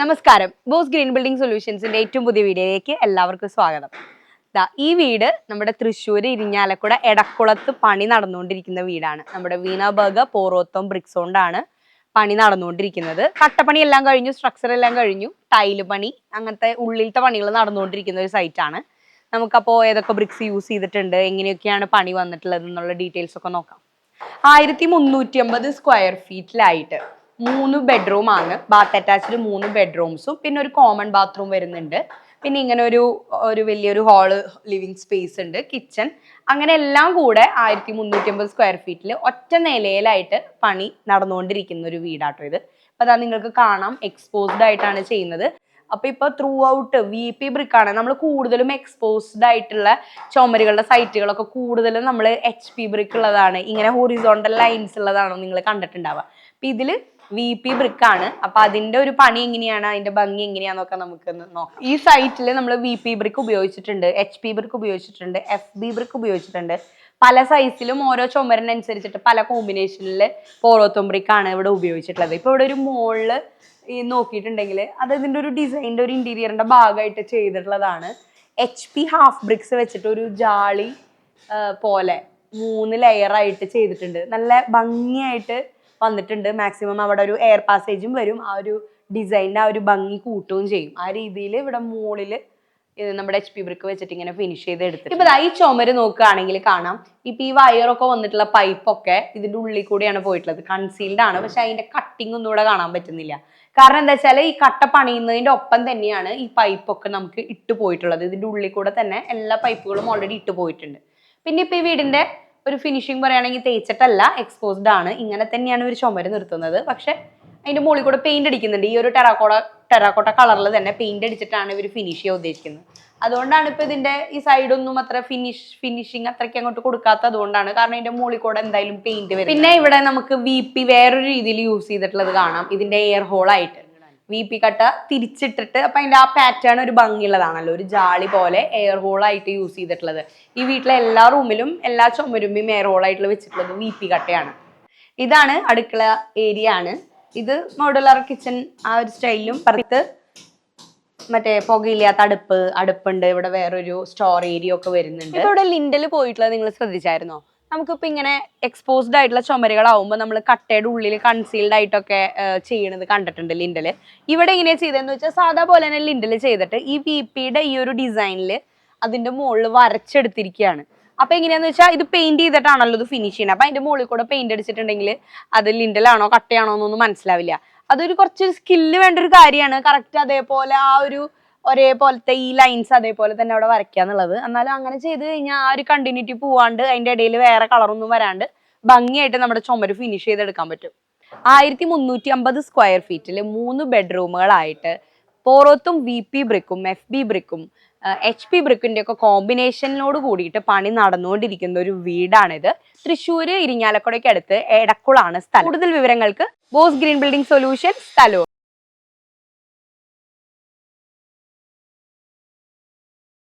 നമസ്കാരം. Boss green building സൊല്യൂഷൻസിന്റെ ഏറ്റവും പുതിയ വീഡിയോയിലേക്ക് എല്ലാവർക്കും സ്വാഗതം. ഈ വീട് നമ്മുടെ തൃശ്ശൂർ ഇരിഞ്ഞാലക്കുട എടക്കുളത്ത് പണി നടന്നുകൊണ്ടിരിക്കുന്ന വീടാണ്. നമ്മുടെ വീണബർഗ പോറോത്തം ബ്രിക്സോണ്ടാണ് പണി നടന്നുകൊണ്ടിരിക്കുന്നത്. കട്ടപ്പണി എല്ലാം കഴിഞ്ഞു സ്ട്രക്ചർ എല്ലാം കഴിഞ്ഞു. ടൈൽ പണി അങ്ങനത്തെ ഉള്ളിലത്തെ പണികൾ നടന്നുകൊണ്ടിരിക്കുന്ന ഒരു സൈറ്റാണ്. നമുക്കപ്പോൾ ഏതൊക്കെ ബ്രിക്സ് യൂസ് ചെയ്തിട്ടുണ്ട് എങ്ങനെയൊക്കെയാണ് പണി വന്നിട്ടുള്ളത് എന്നുള്ള ഡീറ്റെയിൽസ് ഒക്കെ നോക്കാം. ആയിരത്തി മുന്നൂറ്റി അമ്പത് സ്ക്വയർ ഫീറ്റിലായിട്ട് മൂന്ന് ബെഡ്റൂം ആണ്. ബാത്ത് അറ്റാച്ച്ഡ് മൂന്ന് ബെഡ്റൂംസും പിന്നെ ഒരു കോമൺ ബാത്റൂം വരുന്നുണ്ട്. പിന്നെ ഇങ്ങനെ ഒരു ഒരു വലിയൊരു ഹാൾ ലിവിങ് സ്പേസ് ഉണ്ട്. കിച്ചൺ അങ്ങനെ എല്ലാം കൂടെ ആയിരത്തി മുന്നൂറ്റി അമ്പത് സ്ക്വയർ ഫീറ്റിൽ ഒറ്റ നിലയിലായിട്ട് പണി നടന്നുകൊണ്ടിരിക്കുന്ന ഒരു വീടാട്ടോ ഇത്. അപ്പൊ അതാ നിങ്ങൾക്ക് കാണാം. എക്സ്പോസ്ഡ് ആയിട്ടാണ് ചെയ്യുന്നത്. അപ്പൊ ഇപ്പൊ throughout V P brick ആണ്. നമ്മൾ കൂടുതലും എക്സ്പോസ്ഡ് ആയിട്ടുള്ള ചുമരുകളുടെ സൈറ്റുകളൊക്കെ കൂടുതലും നമ്മൾ എച്ച് പി ബ്രിക്ക് ഉള്ളതാണ്. ഇങ്ങനെ ഹോറിസോണ്ടൽ ലൈൻസ് ഉള്ളതാണോ നിങ്ങൾ കണ്ടിട്ടുണ്ടാവുക. അപ്പൊ ഇതിൽ വി പി ആണ്. അപ്പൊ അതിന്റെ ഒരു പണി എങ്ങനെയാണ്? അതിന്റെ ഭംഗി എങ്ങനെയാന്നൊക്കെ നമുക്ക് നോക്കാം. ഈ സൈറ്റിൽ നമ്മൾ വി പി ബ്രിക്ക് ഉപയോഗിച്ചിട്ടുണ്ട് എച്ച് പി ബ്രിക്ക് ഉപയോഗിച്ചിട്ടുണ്ട് എഫ് ബി ബ്രിക്ക് ഉപയോഗിച്ചിട്ടുണ്ട്. പല സൈസിലും ഓരോ ചുമരിനനുസരിച്ചിട്ട് പല കോമ്പിനേഷനിൽ പോറോത്തും ആണ് ഇവിടെ ഉപയോഗിച്ചിട്ടുള്ളത്. ഇപ്പൊ ഇവിടെ ഒരു മോളിൽ ഈ നോക്കിയിട്ടുണ്ടെങ്കിൽ അത് ഇതിന്റെ ഒരു ഡിസൈന്റെ ഒരു ഇന്റീരിയറിന്റെ ഭാഗമായിട്ട് ചെയ്തിട്ടുള്ളതാണ്. എച്ച് പി ഹാഫ് ബ്രിക്സ് വെച്ചിട്ട് ഒരു ജാളി പോലെ മൂന്ന് ലെയർ ആയിട്ട് ചെയ്തിട്ടുണ്ട്. നല്ല ഭംഗിയായിട്ട് വന്നിട്ടുണ്ട്. മാക്സിമം അവിടെ ഒരു എയർ പാസേജും വരും. ആ ഒരു ഡിസൈനിന്റെ ആ ഒരു ഭംഗി കൂട്ടുകയും ചെയ്യും. ആ രീതിയിൽ ഇവിടെ മുകളിൽ നമ്മുടെ എച്ച് പി ബ്രിക്ക് വെച്ചിട്ട് ഇങ്ങനെ ഫിനിഷ് ചെയ്ത് എടുത്തിട്ട് ഇപ്പൊ ഈ ചുമര് നോക്കുകയാണെങ്കിൽ കാണാം. ഇപ്പൊ ഈ വയറൊക്കെ വന്നിട്ടുള്ള പൈപ്പൊക്കെ ഇതിന്റെ ഉള്ളിൽ കൂടിയാണ് പോയിട്ടുള്ളത്. കൺസീൽഡ് ആണ്. പക്ഷെ അതിന്റെ കട്ടിങ് ഒന്നും ഇവിടെ കാണാൻ പറ്റുന്നില്ല. കാരണം എന്താ വെച്ചാൽ ഈ കട്ട പണിയുന്നതിന്റെ ഒപ്പം തന്നെയാണ് ഈ പൈപ്പൊക്കെ നമുക്ക് ഇട്ട് പോയിട്ടുള്ളത്. ഇതിന്റെ ഉള്ളിൽ കൂടെ തന്നെ എല്ലാ പൈപ്പുകളും ഓൾറെഡി ഇട്ട് പോയിട്ടുണ്ട്. പിന്നെ ഇപ്പൊ ഈ വീടിന്റെ ഒരു ഫിനിഷിങ് പറയുകയാണെങ്കിൽ തേച്ചിട്ടല്ല എക്സ്പോസ്ഡ് ആണ്. ഇങ്ങനെ തന്നെയാണ് ഒരു ചുമര് നിർത്തുന്നത്. പക്ഷെ അതിന്റെ മുകളിൽ കൂടെ പെയിന്റ് അടിക്കുന്നുണ്ട്. ഈ ഒരു ടെറാക്കോട്ട ടെറാക്കോട്ട കളറിൽ തന്നെ പെയിന്റ് അടിച്ചിട്ടാണ് ഇവർ ഫിനിഷ് ചെയ്യാൻ ഉദ്ദേശിക്കുന്നത്. അതുകൊണ്ടാണ് ഇപ്പൊ ഇതിന്റെ ഈ സൈഡൊന്നും അത്ര ഫിനിഷ് ഫിനിഷിങ് അത്രയ്ക്ക് അങ്ങോട്ട് കൊടുക്കാത്ത അതുകൊണ്ടാണ്. കാരണം ഇതിന്റെ മുകളിൽ കൂടെ എന്തായാലും പെയിന്റ് വരും പിന്നെ ഇവിടെ നമുക്ക് വി പി വേറൊരു രീതിയിൽ യൂസ് ചെയ്തിട്ടുള്ളത് കാണാം. ഇതിന്റെ എയർ ഹോൾ ആയിട്ട്. വി പി കട്ട തിരിച്ചിട്ടിട്ട് അപ്പൊ അതിന്റെ ആ പാറ്റേൺ ഒരു ഭംഗിയുള്ളതാണല്ലോ. ഒരു ജാളി പോലെ എയർ ഹോൾ ആയിട്ട് യൂസ് ചെയ്തിട്ടുള്ളത്. ഈ വീട്ടിലെ എല്ലാ റൂമിലും എല്ലാ ചുമരുമ്പും എയർ ഹോൾ ആയിട്ട് വെച്ചിട്ടുള്ളത് വി പി കട്ടയാണ്. ഇതാണ് അടുക്കള ഏരിയ ആണ്. ഇത് മോഡുലർ കിച്ചൺ ആ ഒരു സ്റ്റൈലിലും പുറത്ത് മറ്റേ പുകയില്ലാത്ത അടുപ്പ് അടുപ്പുണ്ട്. ഇവിടെ വേറൊരു സ്റ്റോർ ഏരിയ ഒക്കെ വരുന്നുണ്ട്. ഇവിടെ ലിൻഡൽ പോയിട്ടുള്ളത് നിങ്ങൾ ശ്രദ്ധിച്ചായിരുന്നോ? നമുക്കിപ്പോ ഇങ്ങനെ എക്സ്പോസ്ഡ് ആയിട്ടുള്ള ചുമരുകളാവുമ്പോൾ നമ്മൾ കട്ടയുടെ ഉള്ളിൽ കൺസീൽഡ് ആയിട്ടൊക്കെ ചെയ്യണത് കണ്ടിട്ടുണ്ട് ലിൻഡൽ ഇവിടെ എങ്ങനെയാണ് ചെയ്തതെന്ന് വെച്ചാൽ സാധാ പോലെ തന്നെ ലിൻഡൽ ചെയ്തിട്ട് ഈ വി പിയുടെ ഈ ഒരു ഡിസൈനിൽ അതിന്റെ മുകളിൽ വരച്ചെടുത്തിരിക്കുകയാണ് അപ്പൊ എങ്ങനെയാന്ന് വെച്ചാൽ ഇത് പെയിന്റ് ചെയ്തിട്ടാണല്ലോ ഇത് ഫിനിഷ് ചെയ്യുന്നത് അപ്പോൾ അതിന്റെ മുകളിൽ കൂടെ പെയിന്റ് അടിച്ചിട്ടുണ്ടെങ്കിൽ അത് ലിൻഡലാണോ കട്ടയാണോ എന്നൊന്നും മനസ്സിലാവില്ല. അതൊരു കുറച്ച് സ്കില്ല് വേണ്ട ഒരു കാര്യമാണ്. കറക്റ്റ് അതേപോലെ ആ ഒരു ഒരേപോലത്തെ ഈ ലൈൻസ് അതേപോലെ തന്നെ അവിടെ വരയ്ക്കുക എന്നുള്ളത്. എന്നാലും അങ്ങനെ ചെയ്ത് കഴിഞ്ഞാൽ ആ ഒരു കണ്ടിന്യൂറ്റി പോവാണ്ട് അതിന്റെ ഇടയിൽ വേറെ കളറൊന്നും വരാണ്ട് ഭംഗിയായിട്ട് നമ്മുടെ ചുമര് ഫിനിഷ് ചെയ്തെടുക്കാൻ പറ്റും. ആയിരത്തി മുന്നൂറ്റി അമ്പത് സ്ക്വയർ ഫീറ്റിൽ മൂന്ന് ബെഡ്റൂമുകളായിട്ട് പോറത്തും വി പി ബ്രിക്കും എഫ് ബി ബ്രിക്കും എച്ച് പി ബ്രിക്കിന്റെ ഒക്കെ കോമ്പിനേഷനിലോട് കൂടിയിട്ട് പണി നടന്നുകൊണ്ടിരിക്കുന്ന ഒരു വീടാണിത്. തൃശ്ശൂര് ഇരിങ്ങാലക്കുടയ്ക്ക് അടുത്ത് എടക്കുളാണ് സ്ഥലം. കൂടുതൽ വിവരങ്ങൾക്ക് ബോസ് ഗ്രീൻ ബിൽഡിംഗ് സൊല്യൂഷൻ സ്ഥലവും